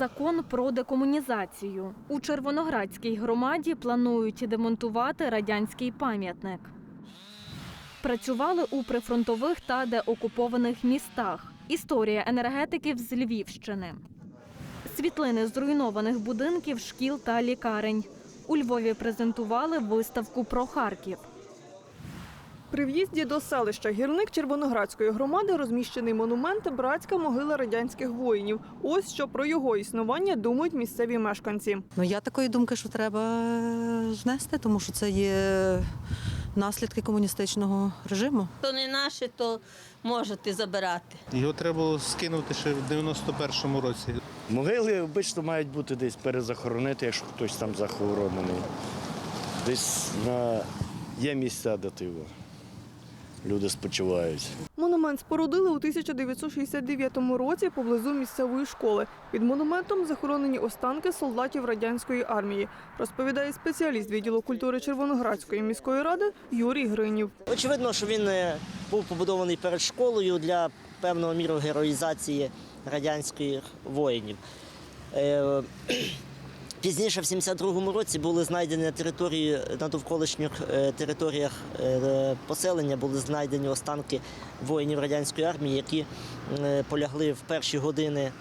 закон про декомунізацію. У Червоноградській громаді планують демонтувати радянський пам'ятник. Працювали у прифронтових та деокупованих містах. Історія енергетиків з Львівщини. Світлини зруйнованих будинків, шкіл та лікарень. У Львові презентували виставку про Харків. При в'їзді до селища гірник Червоноградської громади розміщений монумент Братська могила радянських воїнів. Ось що про його існування думають місцеві мешканці. Ну я такої думки, що треба е, знести, тому що це є наслідки комуністичного режиму. То не наше, то можете забирати. Його треба скинути ще в 91-му році. Могили обично мають бути десь перезахоронити, якщо хтось там захоронений. Десь на... є місця, де ти його. Люди спочивають. Монумент спорудили у 1969 році поблизу місцевої школи. Під монументом захоронені останки солдатів радянської армії, розповідає спеціаліст відділу культури Червоноградської міської ради Юрій Гринів. Очевидно, що він е, був побудований перед школою для певного міру героїзації радянських воїнів. Пізніше, в 72-му році, були знайдені на території на довколишніх е, територіях е, поселення, були знайдені останки воїнів радянської армії, які е, полягли в перші години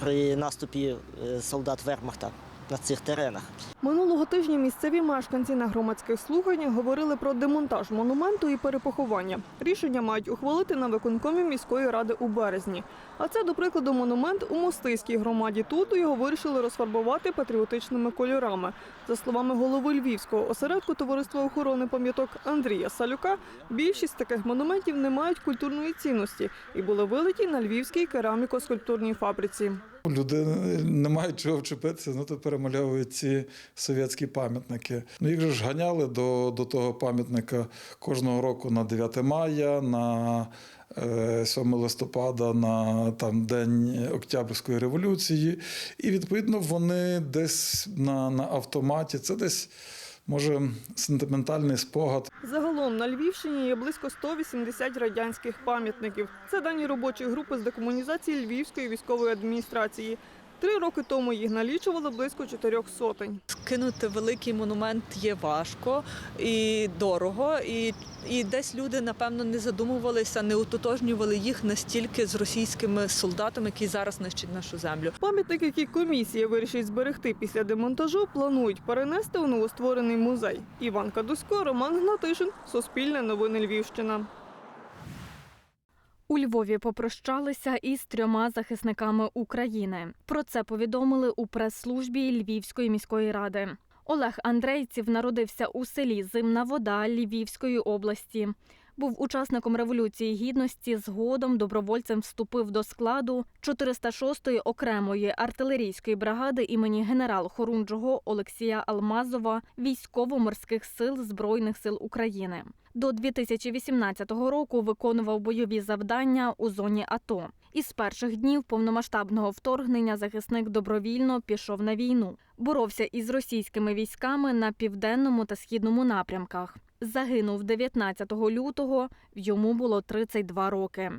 при наступі солдат Вермахта на цих теренах. Минулого тижня місцеві мешканці на громадських слуханнях говорили про демонтаж монументу і перепоховання. Рішення мають ухвалити на виконкомі міської ради у березні. А це, до прикладу, монумент у Мостиській громаді. Тут його вирішили розфарбувати патріотичними кольорами. За словами голови Львівського осередку товариства охорони пам'яток Андрія Салюка, більшість таких монументів не мають культурної цінності і були вилиті на львівській кераміко-скульптурній фабриці. Люди не мають чого вчепитися, ну то перемальовують ці совєтські пам'ятники. Ну їх же ж ганяли до, до того пам'ятника кожного року на 9 мая, на е, 7 листопада, на там День Октябрьської революції. І відповідно вони десь на, на автоматі. Це десь може сентиментальний спогад. Загалом на Львівщині є близько 180 радянських пам'ятників. Це дані робочої групи з декомунізації Львівської військової адміністрації. Три роки тому їх налічували близько чотирьох сотень. Кинути великий монумент є важко і дорого, і, і десь люди, напевно, не задумувалися, не утотожнювали їх настільки з російськими солдатами, які зараз нищать нашу землю. Пам'ятник, який комісія вирішить зберегти після демонтажу, планують перенести у новостворений музей. Іван Кадусько, Роман Гнатишин, Суспільне новини Львівщина. У Львові попрощалися із трьома захисниками України. Про це повідомили у прес-службі Львівської міської ради. Олег Андрейців народився у селі Зимна Вода Львівської області. Був учасником революції гідності. Згодом добровольцем вступив до складу 406-ї окремої артилерійської бригади імені генерал-хорунжого Олексія Алмазова військово-морських сил Збройних сил України. До 2018 року виконував бойові завдання у зоні АТО. Із перших днів повномасштабного вторгнення захисник добровільно пішов на війну. Боровся із російськими військами на південному та східному напрямках. Загинув 19 лютого, йому було 32 роки.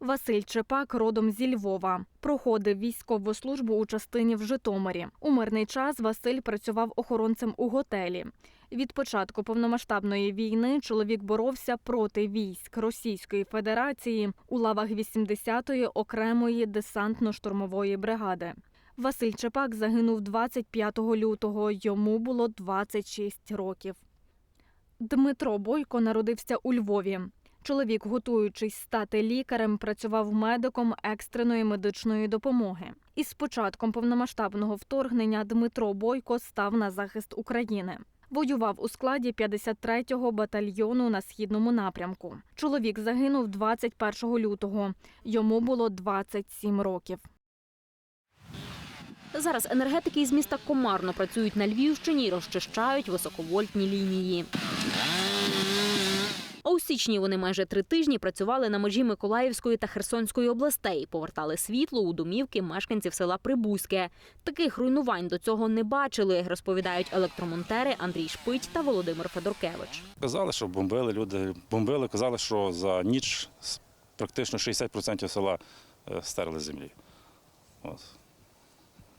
Василь Чепак родом зі Львова. Проходив військову службу у частині в Житомирі. У мирний час Василь працював охоронцем у готелі. Від початку повномасштабної війни чоловік боровся проти військ Російської Федерації у лавах 80-ї окремої десантно-штурмової бригади. Василь Чепак загинув 25 лютого. Йому було 26 років. Дмитро Бойко народився у Львові. Чоловік, готуючись стати лікарем, працював медиком екстреної медичної допомоги. Із початком повномасштабного вторгнення Дмитро Бойко став на захист України. Воював у складі 53-го батальйону на східному напрямку. Чоловік загинув 21 лютого. Йому було 27 років. Зараз енергетики із міста Комарно працюють на Львівщині і розчищають високовольтні лінії. А у січні вони майже три тижні працювали на межі Миколаївської та Херсонської областей, повертали світло у домівки мешканців села Прибузьке. Таких руйнувань до цього не бачили, розповідають електромонтери Андрій Шпить та Володимир Федоркевич. Казали, що бомбили люди, бомбили, казали, що за ніч практично 60% села е, стерли землі. От.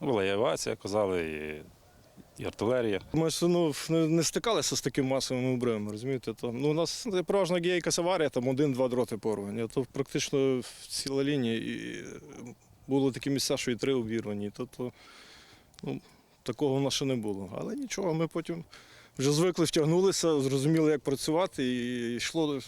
Була і авіація, казали, і, і артилерія. Ми ж ну, не, стикалися з таким масовим обривом, розумієте? Там, ну, у нас ну, переважно є якась аварія, там один-два дроти порвані. То практично ціла лінія. І були такі місця, що і три обірвані. То, то, ну, такого в нас ще не було. Але нічого, ми потім вже звикли, втягнулися, зрозуміли, як працювати, і йшло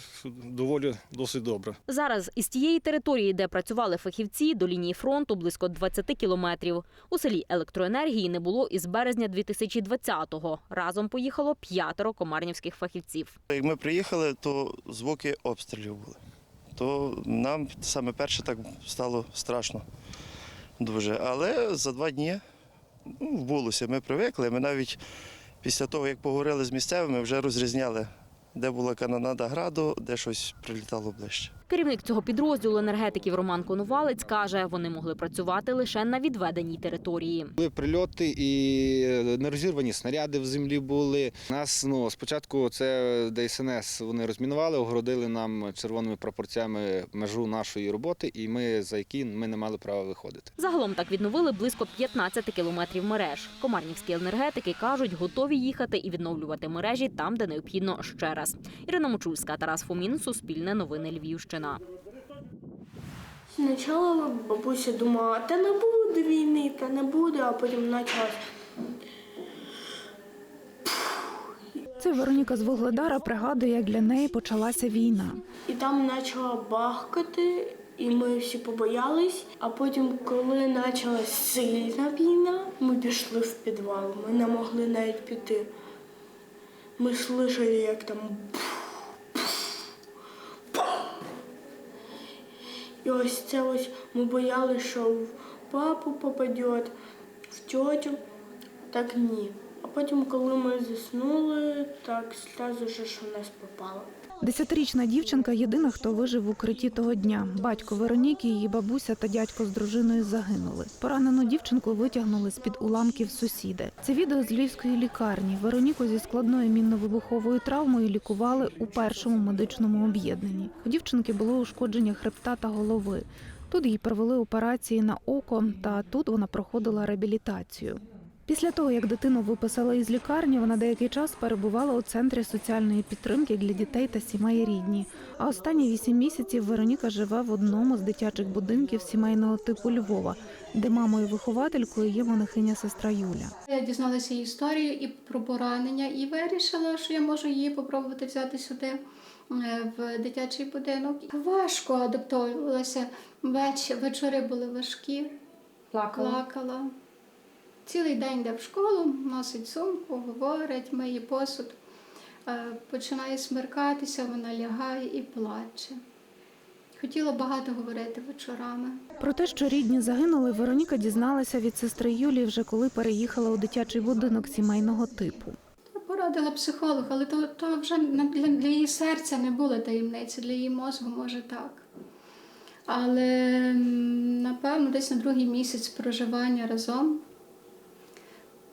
доволі досить добре. Зараз із тієї території, де працювали фахівці, до лінії фронту близько 20 кілометрів. У селі електроенергії не було із березня 2020-го. Разом поїхало п'ятеро комарнівських фахівців. Як ми приїхали, то звуки обстрілів були. То нам саме перше так стало страшно дуже. Але за два дні ну, вбулося. Ми привикли. Ми навіть після того, як поговорили з місцевими, вже розрізняли, де була канонада граду, де щось прилітало ближче. Керівник цього підрозділу енергетиків Роман Конувалець каже, вони могли працювати лише на відведеній території. Були прильоти і нерозірвані снаряди в землі були. Нас ну спочатку це ДСНС вони розмінували, огородили нам червоними прапорцями межу нашої роботи, і ми за які ми не мали права виходити. Загалом так відновили близько 15 кілометрів мереж. Комарнівські енергетики кажуть, готові їхати і відновлювати мережі там, де необхідно ще раз. Ірина Мочульська, Тарас Фомін, Суспільне новини Львівщина. Спочатку бабуся думала, та не буде війни, та не буде, а потім почалась. Це Вероніка з Вугледара пригадує, як для неї почалася війна. І там почала бахкати, і ми всі побоялись. А потім, коли почалась сильна війна, ми пішли в підвал. Ми не могли навіть піти. Ми слышали, як там. І ось це ось ми боялися, що в папу попаде, в тетю, Так ні. А потім, коли ми заснули, так сразу ж що нас попало. Десятирічна дівчинка єдина, хто вижив в укритті того дня. Батько Вероніки, її бабуся та дядько з дружиною загинули. Поранену дівчинку витягнули з під уламків сусіди. Це відео з львівської лікарні. Вероніку зі складною мінно-вибуховою травмою лікували у першому медичному об'єднанні. У дівчинки було ушкодження хребта та голови. Тут їй провели операції на око, та тут вона проходила реабілітацію. Після того, як дитину виписали із лікарні, вона деякий час перебувала у центрі соціальної підтримки для дітей та сімей рідні. А останні вісім місяців Вероніка живе в одному з дитячих будинків сімейного типу Львова, де мамою-вихователькою є монахиня сестра Юля. Я дізналася її історію і про поранення, і вирішила, що я можу її попробувати взяти сюди е, в дитячий будинок. Важко адаптовувалася. Веч- Вечори були важкі. Плакала. Цілий день йде в школу, носить сумку, говорить, миє посуд. Е, Починає смеркатися, вона лягає і плаче. Хотіла багато говорити вечорами. Про те, що рідні загинули, Вероніка дізналася від сестри Юлі вже коли переїхала у дитячий будинок сімейного типу. Порадила психолог, але то, то вже для, для її серця не було таємниці, для її мозку, може так. Але напевно, десь на другий місяць проживання разом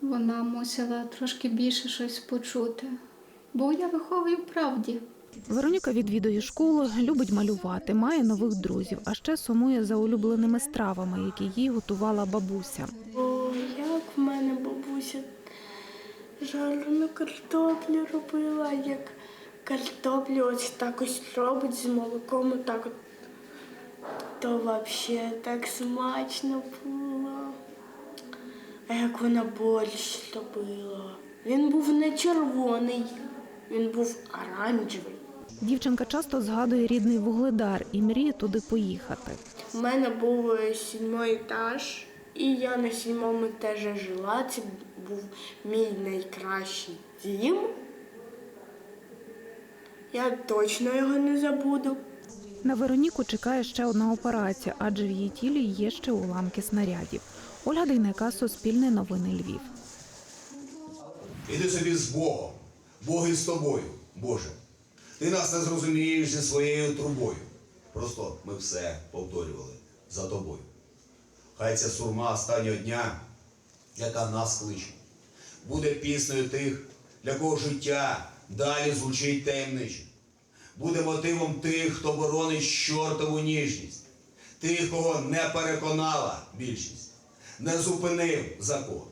вона мусила трошки більше щось почути. Бо я виховую в правді. Вероніка відвідує школу, любить малювати, має нових друзів, а ще сумує за улюбленими стравами, які їй готувала бабуся. О, як в мене бабуся жарену картоплю робила, як картоплю ось так ось робить з молоком, так от. То взагалі так смачно було. А як вона борщ робила. Він був не червоний, він був оранжевий. Дівчинка часто згадує рідний вугледар і мріє туди поїхати. У мене був е, сьомий етаж, і я на сьомому етажі жила. Це був мій найкращий дім. Я точно його не забуду. На Вероніку чекає ще одна операція, адже в її тілі є ще уламки снарядів. Ольга Дейнека, Суспільне новини Львів. Іди собі з Богом. Бог із тобою, Боже. Ти нас не зрозумієш зі своєю трубою. Просто ми все повторювали за тобою. Хай ця сурма останнього дня, яка нас кличе, буде піснею тих, для кого життя далі звучить таємниче. Буде мотивом тих, хто боронить чортову ніжність, тих, кого не переконала більшість. Не зупинив закон,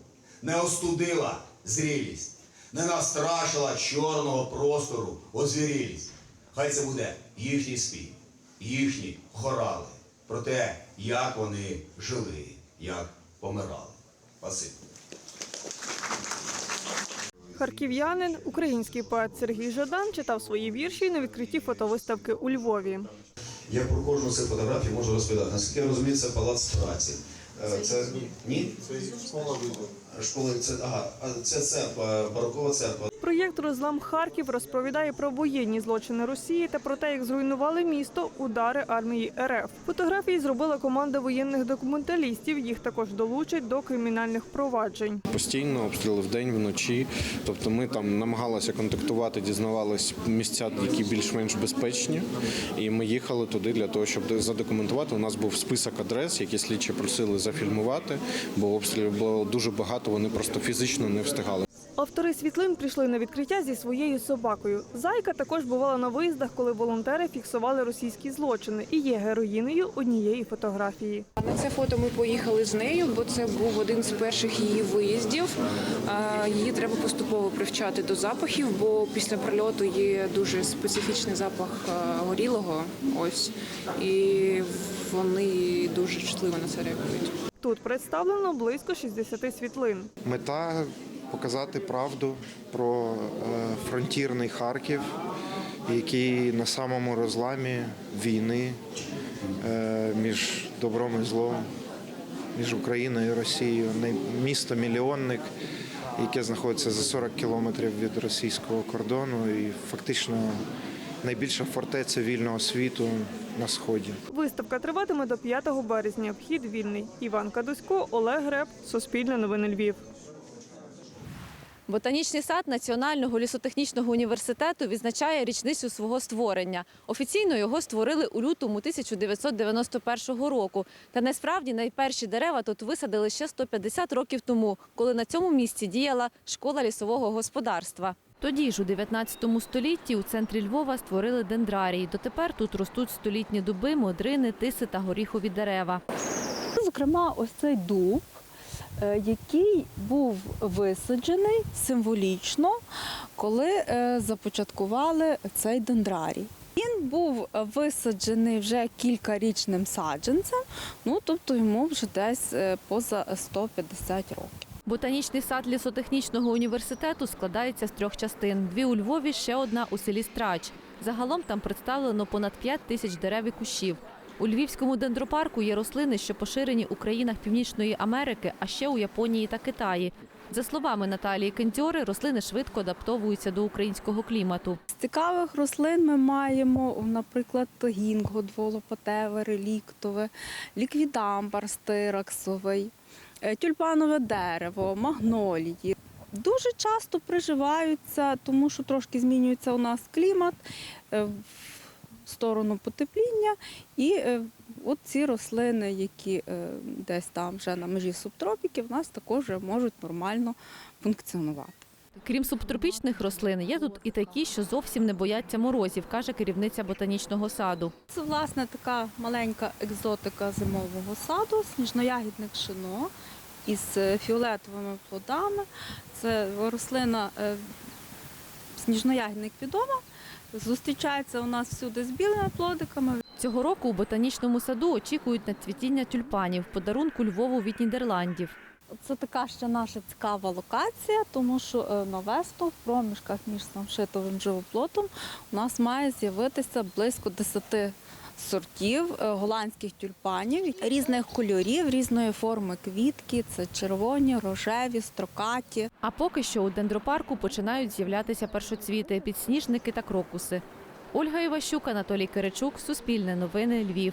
не остудила зрілість, не настрашила чорного простору озвірілість. Хай це буде їхній спів, їхні хорали про те, як вони жили, як помирали. Спасибо. Харків'янин, український поет Сергій Жадан читав свої вірші на відкритті фотовиставки у Львові. Я про кожну з цих фотографій можу розповідати. Наскільки я розумію, це палац праці. Е, Це ні? Це Школа це ага, це церква, барокова церква. Проєкт Розлам Харків розповідає про воєнні злочини Росії та про те, як зруйнували місто удари армії РФ. Фотографії зробила команда воєнних документалістів. Їх також долучать до кримінальних проваджень. Постійно обстріли вдень, вночі. Тобто ми там намагалися контактувати, дізнавалися місця, які більш-менш безпечні. І ми їхали туди для того, щоб задокументувати. У нас був список адрес, які слідчі просили зафільмувати, бо обстрілів було дуже багато, вони просто фізично не встигали. Автори світлин прийшли на відкриття зі своєю собакою. Зайка також бувала на виїздах, коли волонтери фіксували російські злочини, і є героїнею однієї фотографії. На це фото ми поїхали з нею, бо це був один з перших її виїздів. Її треба поступово привчати до запахів, бо після прильоту є дуже специфічний запах горілого. Ось і вони дуже чутливо на це реагують. Тут представлено близько 60 світлин. Мета показати правду про е, фронтірний Харків, який на самому розламі війни е, між добром і злом, між Україною і Росією. Місто мільйонник, яке знаходиться за 40 кілометрів від російського кордону, і фактично найбільша фортеця вільного світу на сході. Виставка триватиме до 5 березня. Вхід вільний. Іван Кадусько, Олег Греб, Суспільне новини Львів. Ботанічний сад Національного лісотехнічного університету відзначає річницю свого створення. Офіційно його створили у лютому 1991 року. Та насправді найперші дерева тут висадили ще 150 років тому, коли на цьому місці діяла школа лісового господарства. Тоді ж у 19 столітті у центрі Львова створили дендрарій. Дотепер тут ростуть столітні дуби, модрини, тиси та горіхові дерева. Зокрема, ось цей дуб, е, який був висаджений символічно, коли е, започаткували цей дендрарій. Він був висаджений вже кількарічним саджанцем, ну тобто йому вже десь е, поза 150 років. Ботанічний сад лісотехнічного університету складається з трьох частин: дві у Львові, ще одна у селі Страч. Загалом там представлено понад 5 тисяч дерев і кущів. У Львівському дендропарку є рослини, що поширені у країнах Північної Америки, а ще у Японії та Китаї. За словами Наталії Кентьори, рослини швидко адаптовуються до українського клімату. З цікавих рослин ми маємо, наприклад, гінго дволопатеве, реліктове, ліквідамбар стираксовий, тюльпанове дерево, магнолії. Дуже часто приживаються, тому що трошки змінюється у нас клімат е, в сторону потепління. І е, от ці рослини, які е, десь там вже на межі субтропіків, у нас також можуть нормально функціонувати. Крім субтропічних рослин, є тут і такі, що зовсім не бояться морозів, каже керівниця ботанічного саду. Це власне така маленька екзотика зимового саду, сніжноягідне пшено із е, фіолетовими плодами. Це рослина е, сніжноягідник відома. Зустрічається у нас всюди з білими плодиками. Цього року у ботанічному саду очікують на цвітіння тюльпанів, подарунку Львову від Нідерландів. Це така ще наша цікава локація, тому що е, на весну в проміжках між самшитовим живоплотом у нас має з'явитися близько 10 сортів е, голландських тюльпанів різних кольорів, різної форми квітки. Це червоні, рожеві, строкаті. А поки що у дендропарку починають з'являтися першоцвіти, підсніжники та крокуси. Ольга Іващук, Анатолій Киричук, Суспільне новини, Львів.